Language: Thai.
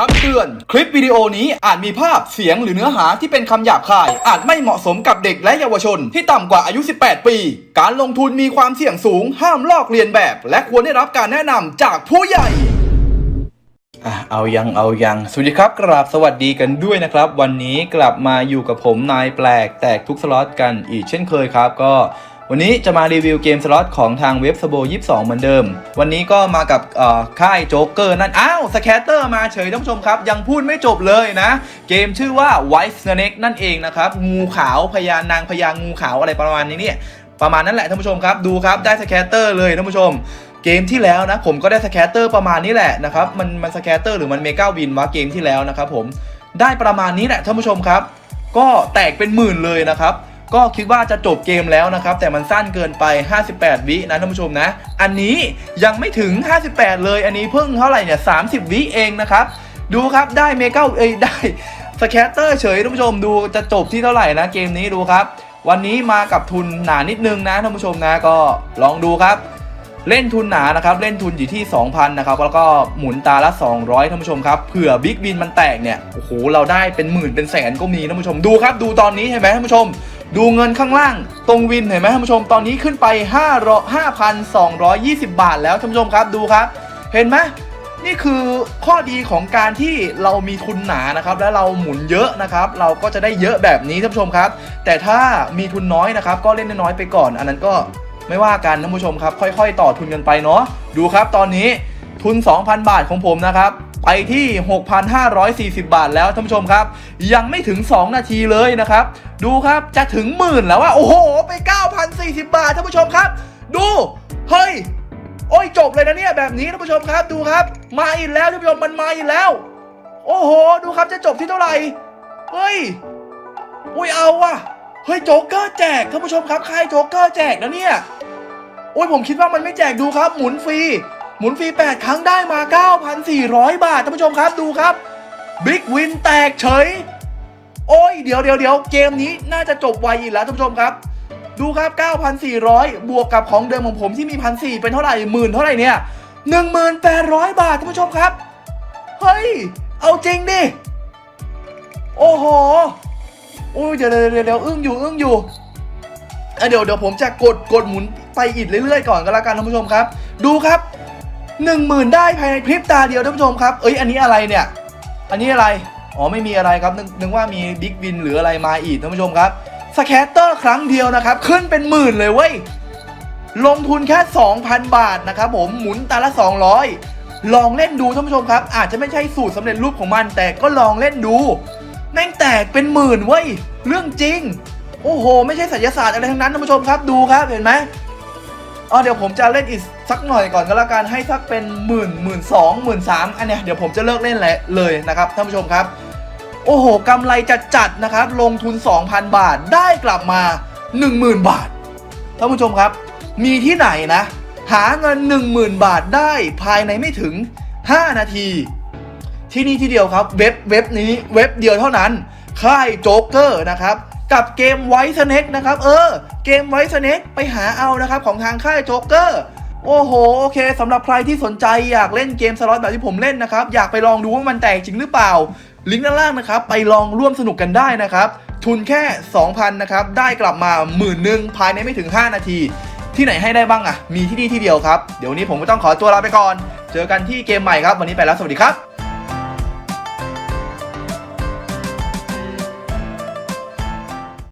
คำเตือน คลิปวิดีโอนี้อาจมีภาพเสียงหรือเนื้อหาที่เป็นคำหยาบคาย อาจไม่เหมาะสมกับเด็กและเยาวชน ที่ต่ำกว่าอายุ 18 ปี การลงทุนมีความเสี่ยงสูง ห้ามลอกเลียนแบบ และควรได้รับการแนะนำจากผู้ใหญ่อะเอายังเอายังสวัสดีครับกราบสวัสดีกันด้วยนะครับ วันนี้กลับมาอยู่กับผมนายแปลกแตกทุกสล็อตกันอีกเช่นเคยครับ ก็ วันนี้จะมารีวิวเกมสล็อตของทางเว็บสโบ22 เหมือนเดิม วันนี้ก็มากับค่ายโจ๊กเกอร์นั่น อ้าวสแคตเตอร์มาเฉยท่านผู้ชมครับ ยังพูดไม่จบเลยนะ เกมชื่อว่า White Snake นั่นเองนะครับ งูขาวพญานางพญางูขาวอะไรประมาณนี้เนี่ยประมาณนั้นแหละท่านผู้ชมครับ ดูครับได้สแคตเตอร์เลยท่านผู้ชมเกมที่แล้วนะผมก็ได้สแคตเตอร์ประมาณนี้แหละนะครับมันมันสแคตเตอร์หรือมันเมกาวินวะเกมที่แล้วนะครับผมได้ประมาณนี้แหละท่านผู้ชมครับ ก็แตกเป็นหมื่นเลยนะครับ ก็คิดว่าจะจบเกมแล้วนะครับ แต่มันสั้นเกินไป 58 วินะท่านผู้ชมนะ อันนี้ยังไม่ถึง 58 เลย อันนี้เพิ่งเท่าไหร่เนี่ย 30 วิเองนะครับ ดูครับได้เมกาเอ้ยได้สแคตเตอร์เฉยท่านผู้ชมดูจะจบที่เท่าไหร่นะเกมนี้ดูครับ วันนี้มากับทุนหนานิดนึงนะท่านผู้ชมนะก็ลองดูครับ เล่นทุนหนานะครับ เล่นทุนอยู่ที่ 2,000นะครับแล้วก็หมุนตาละ 200ท่านผู้ชมครับเผื่อบิ๊กวินมันแตกเนี่ยโอ้โหเราได้เป็นหมื่นเป็นแสนก็มีท่านผู้ชมดูครับ ดูตอนนี้เห็นไหมท่านผู้ชม ดูเงินข้างล่าง ตรงวินเห็นไหมท่านผู้ชมตอนนี้ขึ้นไป5 5,220 บาทแล้วท่านผู้ชมครับดูครับ เห็นไหมนี่คือข้อดีของการที่เรามีทุนหนานะครับ และเราหมุนเยอะนะครับ เราก็จะได้เยอะแบบนี้ท่านผู้ชมครับ แต่ถ้ามีทุนน้อยนะครับ ก็เล่นน้อยๆไปก่อน อันนั้นก็ไม่ว่ากันท่านผู้ชมครับ ค่อย ๆ ต่อทุนกันไปเนาะดูครับ ตอนนี้ทุน 2,000 บาทของผมนะครับ ไปที่ 6,540 บาทแล้วท่านผู้ชมครับ ยังไม่ถึง 2 นาทีเลยนะครับ ดูครับจะถึงหมื่นแล้วว่าโอ้โห ไป 9,040 บาทท่านผู้ชมครับ ดู เฮ้ย โอ้ยจบเลยนะเนี่ยแบบนี้ท่านผู้ชมครับดูครับ มาอีกแล้วท่านผู้ชมมันมาอีกแล้ว โอ้โห ดูครับจะจบที่เท่าไหร่เฮ้ยอุ้ยเอาว่ะเฮ้ยโจ๊กเกอร์แจกท่านผู้ชมครับใค่ายโจ๊กเกอร์แจกนะเนี่ยโอ้ยผมคิดว่ามันไม่แจกดูครับ หมุนฟรี หมุนฟรี8 ครั้งได้มา 9,400 บาทท่านผู้ชมครับดูครับบิ๊กวินแตกเฉย โอ้ยเดี๋ยวเดี๋ยวเดี๋ยวเกมนี้น่าจะจบไวอีกแล้วท่านผู้ชมครับ ดูครับ 9,400 บวกกับของเดิมของผมที่มี1,400เป็นเท่าไหร่หมื่นเท่าไหร่เนี่ย1,800 บาทท่านผู้ชมครับ เฮ้ย เอาจริงดิ โอ้โหโอ้ยเดี๋ยวเดี๋ยวเดี๋ยวอึ้งอยู่อึ้งอยู่เดี๋ยวเดี๋ยวผมจะกดกดหมุนไปอีกเรื่อยๆก่อนก็แล้วกันท่านผู้ชมครับ ดูครับ หนึ่งหมื่นได้ภายในพริบตาเดียวท่านผู้ชมครับ เอ้ยอันนี้อะไรเนี่ย อันนี้อะไร อ๋อไม่มีอะไรครับ นึกนึกว่ามีบิ๊กวินหรืออะไรมาอีกท่านผู้ชมครับสแคตเตอร์ครั้งเดียวนะครับ ขึ้นเป็นหมื่นเลยเว้ย ลงทุนแค่ 2,000 บาทนะครับผมหมุนตาละ 200 ลองเล่นดูท่านผู้ชมครับ อาจจะไม่ใช่สูตรสำเร็จรูปของมัน แต่ก็ลองเล่นดู แม่งแตกเป็นหมื่นเว้ย เรื่องจริง โอ้โห ไม่ใช่ศิลศาสตร์อะไรทั้งนั้นท่านผู้ชมครับดูครับเห็นไหมอ๋อเดี๋ยวผมจะเล่นอีก สักหน่อยก่อนก็แล้วกันให้สักเป็นหมื่นหมื่นสองหมื่นสามอันเนี้ยเดี๋ยวผมจะเลิกเล่นแหล้วเลยนะครับท่านผู้ชมครับ โอ้โหกำไรจัดจัดนะครับ ลงทุน 2,000 บาทได้กลับมา 10,000 บาทท่านผู้ชมครับ มีที่ไหนนะ หาเงิน 10,000 บาทได้ภายในไม่ถึง 5 นาที ที่นี่ที่เดียวครับเว็บเว็บนี้เว็บเดียวเท่านั้น ค่ายโจ๊กเกอร์นะครับกับเกมไวท์สเน็กนะครับ เออ เกมไวท์สเน็กไปหาเอานะครับ ของทางค่ายโจ๊กเกอร์ โอ้โหโอเคสำหรับใครที่สนใจอยากเล่นเกมสล็อตแบบที่ผมเล่นนะครับ อยากไปลองดูว่ามันแตกจริงหรือเปล่า ลิงก์ด้านล่างนะครับ ไปลองร่วมสนุกกันได้นะครับ ทุนแค่ 2,000นะครับ ได้กลับมาหมื่นหนึ่งภายในไม่ถึง 5 นาที ที่ไหนให้ได้บ้างอะ มีที่นี่ที่เดียวครับ เดี๋ยวนนี้ผมก็ต้องขอตัวลาไปก่อน เจอกันที่เกมใหม่ครับ วันนี้ไปแล้วสวัสดีครับ